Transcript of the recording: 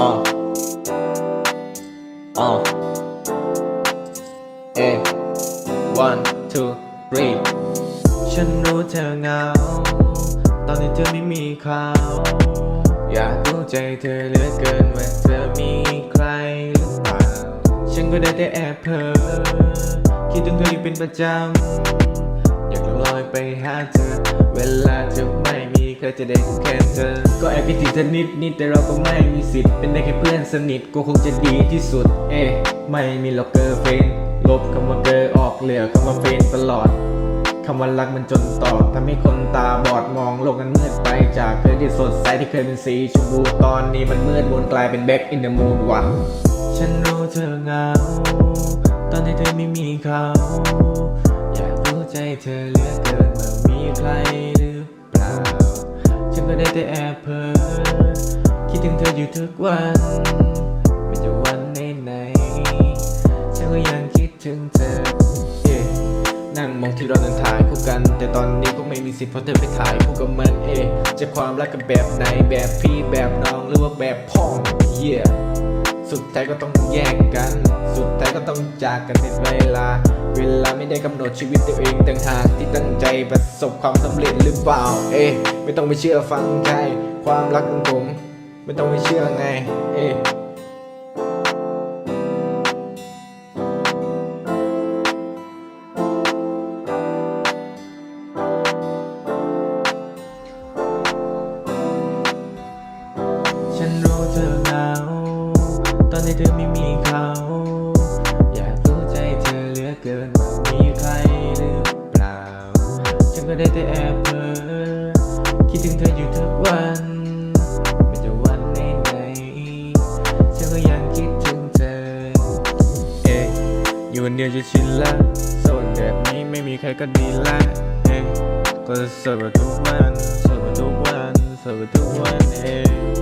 อ่าอ่า one two three ฉันรู้เธอเหงา ตอนนี้เธอไม่มีเขาอยากรู้ใจเธอเหลือเกินว่าเธอมีใครหรือเปล่า ฉันก็ได้แต่แอบเพ้อคิดถึงเธออยู่เป็นประจำ อยากลอยไปหาเธอ เวลาเธอไม่มีใครจะได้แค่เธอ ก็แอบคิดถึงเธอนิดนิดแต่เราก็ไม่มีสิทธิ์ เป็นได้แค่เพื่อนสนิทก็คงจะดีที่สุด เอ๊ะไม่มีหรอกเกอร์เฟนลบคำว่าเกอร์ออกเหลือคำว่าเฟนตลอดคำว่ารักมันจนตอกทำให้คนตาบอดมองโลกนั้นมืดไปจากเคยที่สดใสที่เคยเป็นสีชมพูตอนนี้มันมืดมนกลายเป็นแบ็กอินเดอะมูนวันฉันรู้เธอเหงา ตอนที่เธอไม่มีเขา ใจเธอเหลือเกินว่ามีใครหรือเปล่า ฉันก็ได้แต่แอบเพ้อคิดถึงเธออยู่ทุกวันไม่จะวันไหนๆฉันก็ยังคิดถึงเธอ yeah นั่งมองที่เราเดินถ่ายคู่กัน แต่ตอนนี้ก็ไม่มีสิทธิ์เพราะเธอไปถ่ายคู่กับมันเอะจะความรักกันแบบไหนแบบพี่แบบน้องหรือว่าแบบพ่อ yeah สุดท้ายก็ต้องแยกกัน สุดท้ายก็ต้องจากกันเป็นเวลา เวลาไม่ได้กำหนดชีวิตตัวเองต่างหากที่ตั้งใจประสบความสำเร็จหรือเปล่า เอ๊ไม่ต้องไปเชื่อฟังใครความรักของผม ไม่ต้องไปเชื่อไง เอ๊ฉันรู้เธอเหงาตอนที่เธอไม่มีเขา ก็ได้แต่แอบเพ้อคิดถึงเธออยู่ทุกวันไม่จะวันไหนๆฉันก็ยังคิดถึงเธอ เอ๊ะอยู่คนเดียวจะชินละโสดแบบนี้ไม่มีใครก็ดีละเอ๊ะก็โสดมาทุกวันโสดมาทุกวันโสดมาทุกวันเอ๊ะ